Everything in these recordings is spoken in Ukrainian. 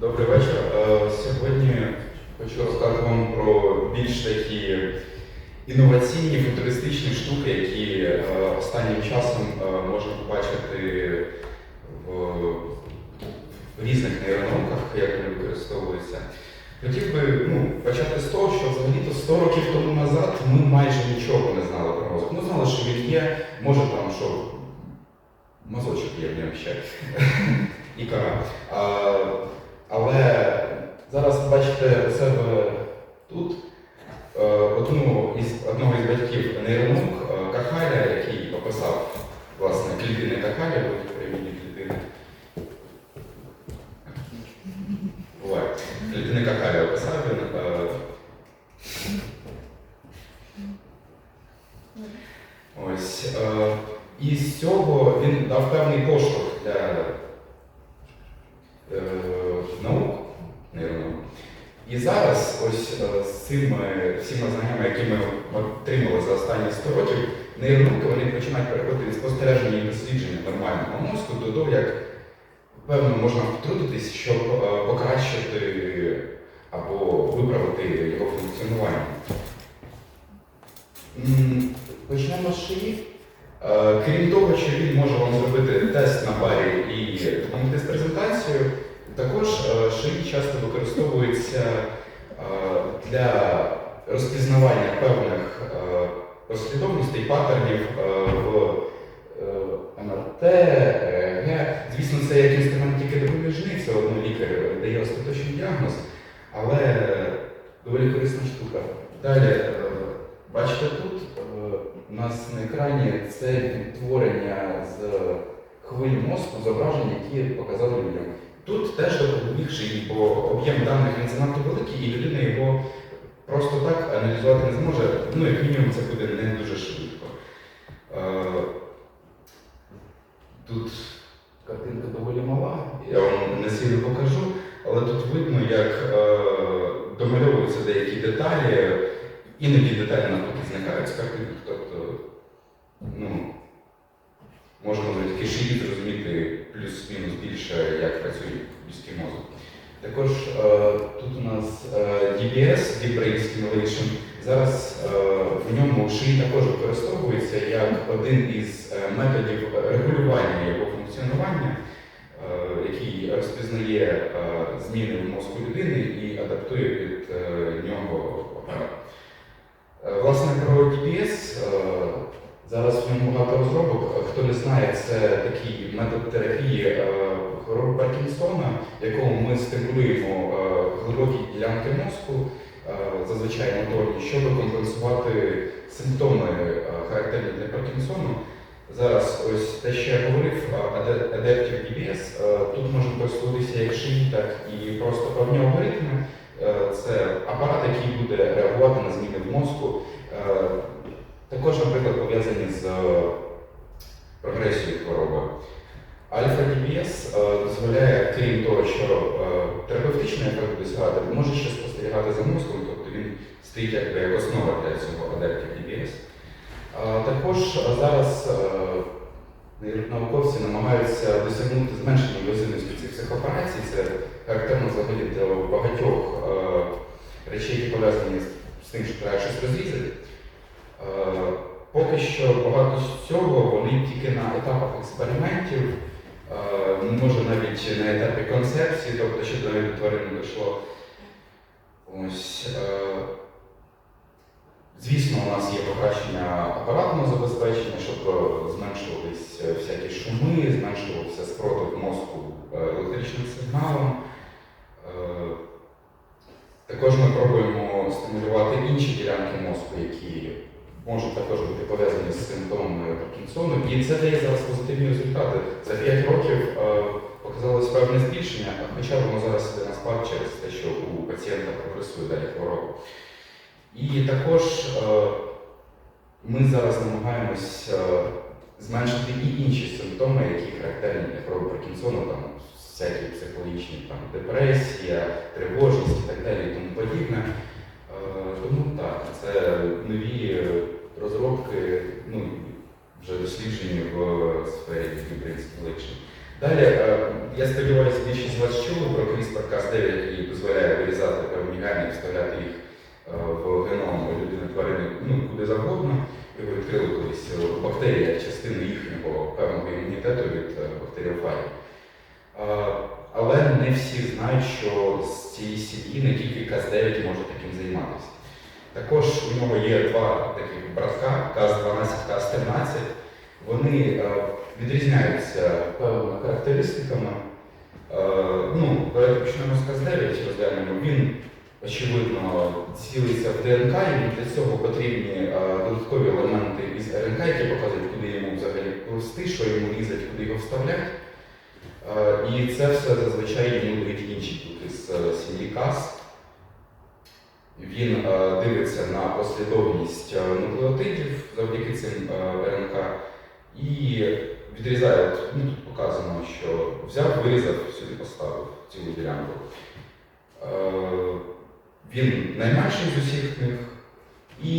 Добрий вечір. Е, Сьогодні хочу розказати вам про більш такі інноваційні футуристичні штуки, які е, останнім часом е, можна побачити в, різних нейронауках, як вони використовуються. Хотів би ну, почати з того, що взагалі-то 100 років тому назад ми майже нічого не знали про мозок. Ми знали, що він є, може там що мазочок є в ньому ще. І кора. Але зараз бачите у себе тут е, одну із, одного із батьків нейронаук е, Кахаля, який описав власне клітини Кахаля, привідні клітини. Клітини Кахаля описав він. е, Ось. І з цього він дав певний поштовх для І зараз ось е, з цими всіма знаннями, які ми отримали за останні 100 років, нейронауки вони починають переходити від спостереження і дослідження нормального мозку до того, як певно можна втрутитись, щоб е, покращити або виправити його функціонування. Почнемо з шиї. Е, Крім того, що він може вам зробити тест на парі і допомогти з презентацією, також е, шиї часто використовується е, для розпізнавання певних е, послідовностей, паттернів в МРТ, ЕЕГ. Звісно, це як інструмент тільки допоміжний, все одно лікар дає остаточний діагноз, але доволі корисна штука. Далі, бачите тут, у нас на екрані це відтворення з хвиль мозку зображень, які показали людям. Тут теж допоміг бо об'єм даних він занадто великий, і людина його просто так аналізувати не зможе. Ну, як мінімум, це буде не дуже швидко. Е, Тут картинка доволі мала, я вам не сильно покажу, але тут видно, як е, домальовуються деякі деталі, іноді деталі навпаки зникають з картинки. Тобто, ну, можна завдяки шиї зрозуміти плюс-мінус більше, як працює людський мозок. Також е, тут у нас е, DBS, Deep Brain Stimulation. Зараз е, в ньому шиї також використовується як один із е, методів регулювання його функціонування, е, який розпізнає зміни в мозку людини і адаптує під нього апарат. Власне, про DBS зараз в ньому багато розробок. Хто не знає, це такий метод терапії е, Паркінсона, якому ми стимулюємо е, глибокі ділянки мозку, е, зазвичай моторні, щоб компенсувати симптоми е, характерні для Паркінсону. Зараз ось те, що я говорив, Ade- DBS, тут можна користуватися як шиї, так і просто певні алгоритми. Це апарат, який буде реагувати на зміни в мозку. Також, наприклад, пов'язані з прогресією хвороби. Альфа е, дозволяє, крім того, що е, терапевтичний ефект досягати, може ще спостерігати за мозком, тобто він стоїть якби як основа для цього Adaptive DBS. Також зараз е, науковці намагаються досягнути зменшення інвазивності цих психооперацій. Це характерно взагалі для багатьох е, речей, які пов'язані з- тим, що треба щось розрізати. Е, Поки що багато з цього вони тільки на етапах експериментів, може навіть на етапі концепції, тобто ще до навіть тварин не дійшло. Ось. е, Звісно, у нас є покращення апаратного забезпечення, щоб е, зменшувались е, всякі шуми, зменшувався спротив мозку е, електричним сигналам. Е, Також ми пробуємо стимулювати інші ділянки мозку, які можуть також бути пов'язані з симптомами Паркінсону. І це дає зараз позитивні результати. За 5 років е, показалось певне збільшення, хоча воно зараз іде на спад через те, що у пацієнта прогресує далі хвороба. І також е, ми зараз намагаємось е, зменшити і інші симптоми, які характерні для хвороби Паркінсону, там всякі психологічні там, депресія, тривожність і так далі і тому подібне. Тому так, це нові розробки, ну, вже досліджені в сфері Brain Stimulation. Далі, е, я сподіваюся, більшість вас чули про CRISPR Cas9, який дозволяє вирізати певні гени і вставляти їх е, в геном людини тварини ну, куди завгодно. Його відкрили колись у бактерії як частину їхнього певного імунітету від е, бактеріофагів. Е, Але не всі знають, що з цієї сім'ї не тільки Cas9 може таким займатися. Також у нього є два таких братка, Cas12, Cas13. Вони е, відрізняються певними характеристиками. Е, Ну, давайте почнемо з Cas9, розглянемо. Він, очевидно, цілиться в ДНК, і для цього потрібні е, додаткові елементи із РНК, які показують, куди йому взагалі плести, що йому різати, куди його вставляти. І це все зазвичай йому дають інші е, сім'ї Cas. Він е, дивиться на послідовність е, нуклеотидів завдяки цим е, РНК і відрізає, от, ну, тут показано, що взяв, вирізав, сюди поставив цілу ділянку. Він найменший з усіх них, і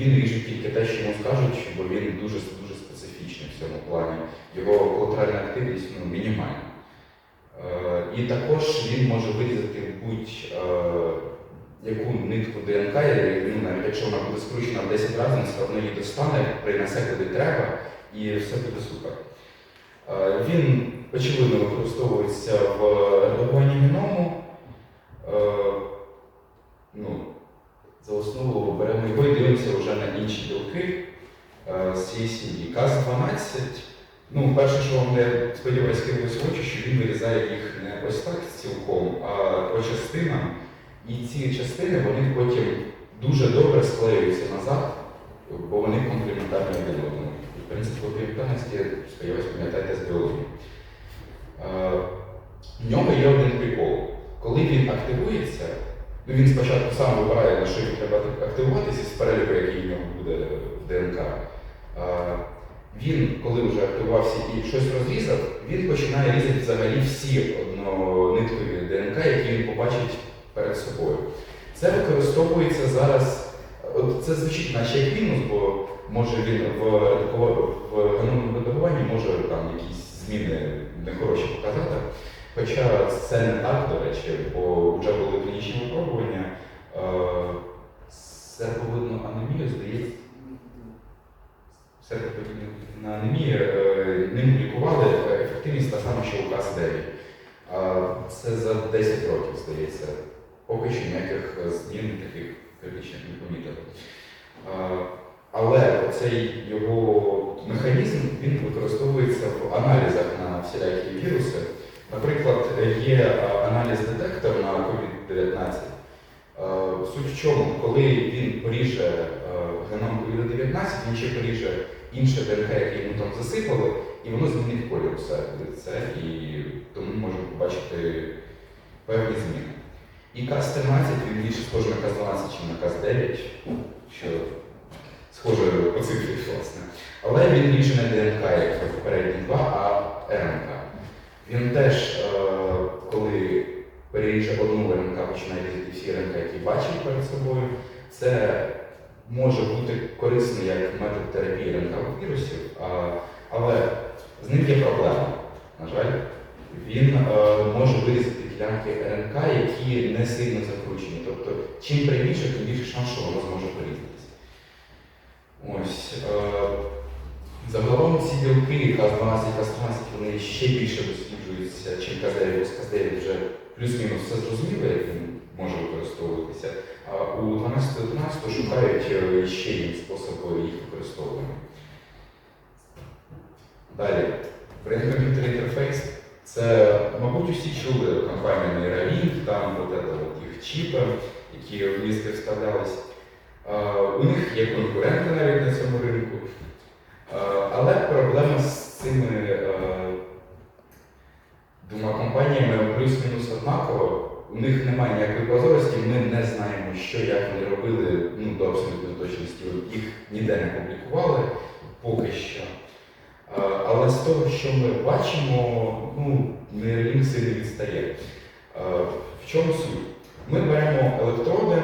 він ріже тільки те, що йому скажуть, бо він дуже, дуже специфічний в цьому плані. Його колатеральна активність ну, мінімальна. І також він може вирізати будь-яку нитку ДНК, ну, навіть якщо вона буде скручена в 10 разів, все одно її достане, принесе куди треба, і все буде супер. Е, Він, очевидно, використовується в редагуванні геному. Е, Ну, за основу беремо його і дивимося вже на інші білки е, з цієї сім'ї. КАЗ-12, ну, перше, що вам не сподіваюся, в очі, що він вирізає їх не ось так цілком, а по частинам. І ці частини вони потім дуже добре склеюються назад, бо вони комплементарні один одному. І принцип комплементарності, сподіваюся, пам'ятаєте з біології. Е, В нього є один прикол. Коли він активується, ну він спочатку сам вибирає, на що йому треба активуватися з переліку, який в нього буде в ДНК. Е, Він, коли вже активувався і щось розрізав, він починає різати взагалі всі однониткові ДНК, які він побачить перед собою. Це використовується зараз, от це звучить наче як мінус, бо може він в, редагува- в геномному редагуванні може там якісь зміни нехороші показати. Хоча це не так, до речі, бо вже були клінічні випробування. Серповидну анемію, здається, серповидну анемію е, ним лікували, ефективність та сама, що у КАС-9. Це за 10 років, здається. Поки що ніяких е, змін таких критичних не помітили. Але цей його механізм він використовується в аналізах на всілякі віруси. Наприклад, є аналіз-детектор на COVID-19. Е, Суть в чому, коли він поріже е, геном COVID-19, він ще поріже інше ДНК, яке йому там засипали, і воно змінить колір усе це, і тому можемо побачити певні зміни. І КАС-13 він більше схожий на КАС-12, ніж на КАС-9, що схоже по цифрі, власне. Але він більше не ДНК, як попередні два, а РНК. Він теж, е, коли переріже одну РНК, починає різати всі РНК, які бачить перед собою, це може бути корисно як метод терапії РНК вірусів, але з ним є проблема. На жаль, він е, може вирізати ділянки РНК, які не сильно закручені. Тобто, чим пряміше, тим більше шанс, що воно зможе порізатися. Ось. Е, загалом ці білки КАЗ-12 і КАЗ-13 вони ще більше досліджуються, чим КАЗ-9, з КАЗ-9 вже плюс-мінус все зрозуміло, як він може використовуватися. А у 12-11 шукають е, ще інші способи їх використовування. Далі, Computer Interface. Це, мабуть, усі чули компанію Neuralink, там от это, от їх чіпи, які в мізки вставлялись. У них є конкуренти навіть на цьому ринку. Але проблема з цими е, двома компаніями плюс-мінус однаково. У них немає ніякої прозорості, ми не знаємо, що як вони робили ну, до абсолютної точності. Їх ніде не публікували поки що. Того, що ми бачимо, ну, Neuralink сильно відстає. Е, В чому суть? Ми беремо електроди,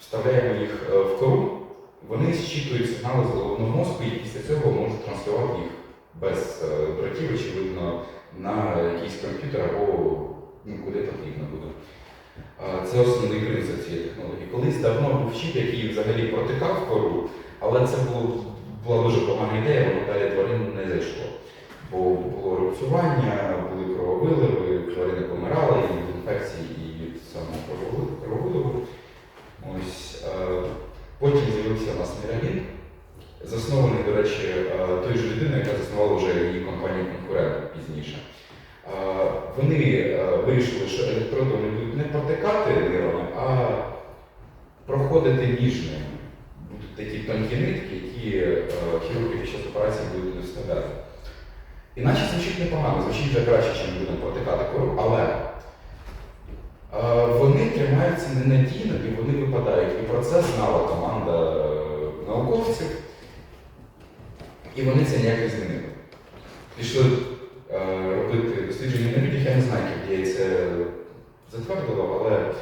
вставляємо їх е, в кору, вони зчитують сигнали з головного мозку і після цього можуть транслювати їх без е, дротів, очевидно, на якийсь комп'ютер або ну, куди потрібно буде. це основний принцип цієї технології. Колись давно був чіп, який взагалі протикав кору, але це було, була дуже погана ідея, воно далі тварин не зайшло. Було рубцювання, були крововиливи, тварини помирали і від інфекцій, і від самого крововиливу. Ось, е, потім з'явився у нас Мірамін, заснований, до речі, е, тою ж людиною, яка заснувала вже її компанію конкурент пізніше. Е, Вони вирішили, що електроди будуть не протикати нейрони, а проходити між. Будуть такі тонкі нитки, які хірурги під час операції будуть не вставляти. Іначе звучить непогано, звучить вже краще, ніж будемо протикати кору, але е, вони тримаються ненадійно і вони випадають. І про це знала команда е, науковців, і вони це ніяк не змінили. Пішли е, робити дослідження на людях, я не знаю, як я це затвердило, але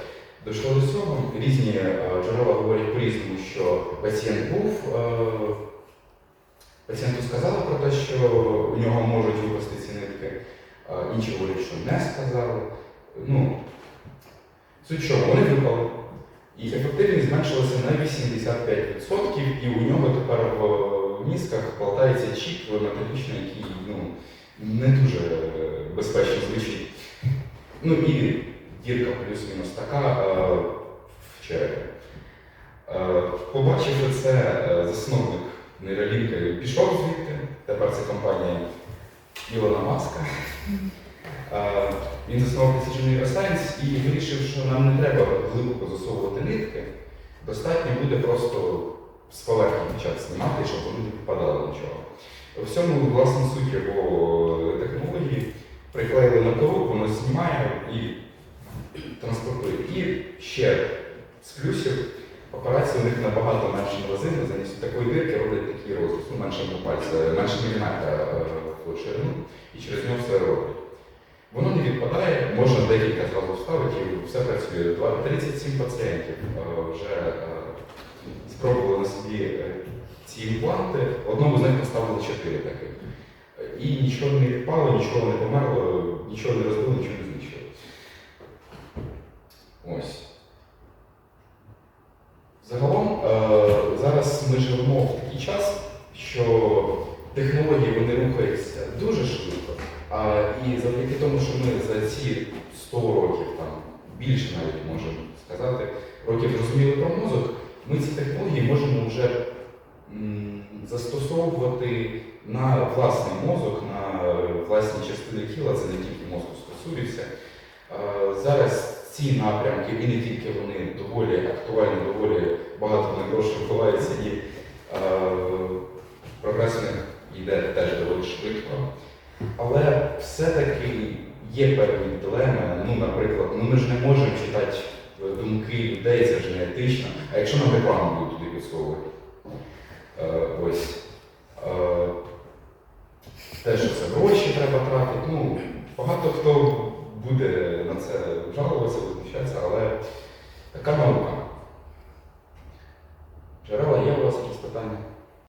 дійшло до цього. Різні е, джерела говорять по-різному, що пацієнт був. е, Пацієнту сказали про те, що у нього можуть випасти ці нитки, інші говорять, що не сказали. Ну, суть що, вони випали. І ефективність зменшилася на 85%, і у нього тепер в мізках болтається чіп металічний, який ну, не дуже безпечно звучить. Ну і дірка плюс-мінус така в черепі. Е, Побачив це е, засновник нейролінка пішов звідти. Тепер це компанія Ілона Маска. Він заснував Precision Neuroscience і вирішив, що нам не треба глибоко засовувати нитки. Достатньо буде просто з поверхні почати знімати, щоб вони не попадали нічого. В цьому, власне, суть його технології. Приклеїли на кору, воно знімає і транспортує. І ще з плюсів операції у них набагато менше інвазивна, замість такої дирки роблять такий розріз, ну, менше пальця, менше міліметра е, в ширину, і через нього все роблять. Воно не відпадає, можна декілька зразу вставити і все працює. 37 пацієнтів е, вже е, спробували на собі ці імпланти. Одному з них поставили 4 таких. І нічого не відпало, нічого не померло, нічого не розбило, нічого не знищило. Ось. Загалом е, зараз ми живемо в такий час, що технології вони рухаються дуже швидко. А, і завдяки тому, що ми за ці 100 років, там, більше навіть можемо сказати, років зрозуміли про мозок, ми ці технології можемо вже застосовувати на власний мозок, на власні частини тіла, це не тільки мозку стосується. Зараз ці напрямки, і не тільки вони доволі актуальні, доволі багато на грошей вбиваються, і прогрес йде теж доволі швидко. Але все-таки є певні дилеми. Ну, наприклад, ну ми ж не можемо читати е, думки людей, це ж не етично. А якщо нам рекламу будуть туди підсовувати?